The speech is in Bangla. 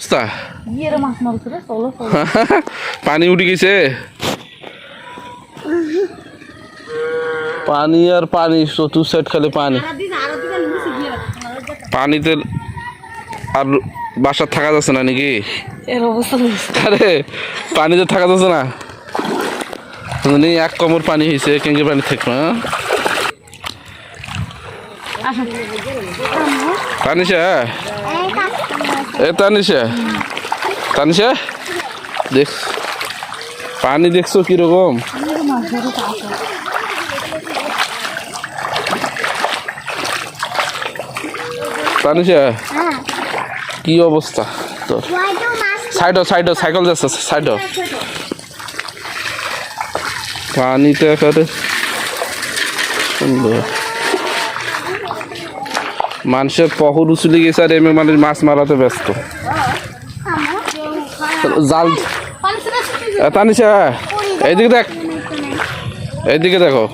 অবস্থা? পানি উঠে গেছে? পানি আর পানি চতুর সাইড খালি পানি। পানিতে আর বাসার থাকা যাচ্ছে না নাকি? আরে পানিতে থাকা যাচ্ছে না? এক কমর পানি হয়েছে কেঙ্গে পানি থাকবে পানি আসেন তানিশা এ, তানিশা। তানিশা, দেখ, পানি দেখছ কীরকম? তানিশা, কি অবস্থা তোর? সাইড সাইড, সাইকেল যাচ্ছে, সাইড। পানিতে একেবারে সুন্দর। মানুষের পহর উচুলে গেছে আর এমনি মানুষ মাছ মারাতে ব্যস্ত। জাল এটা তানিশা, এইদিকে দেখ। এইদিকে দেখো।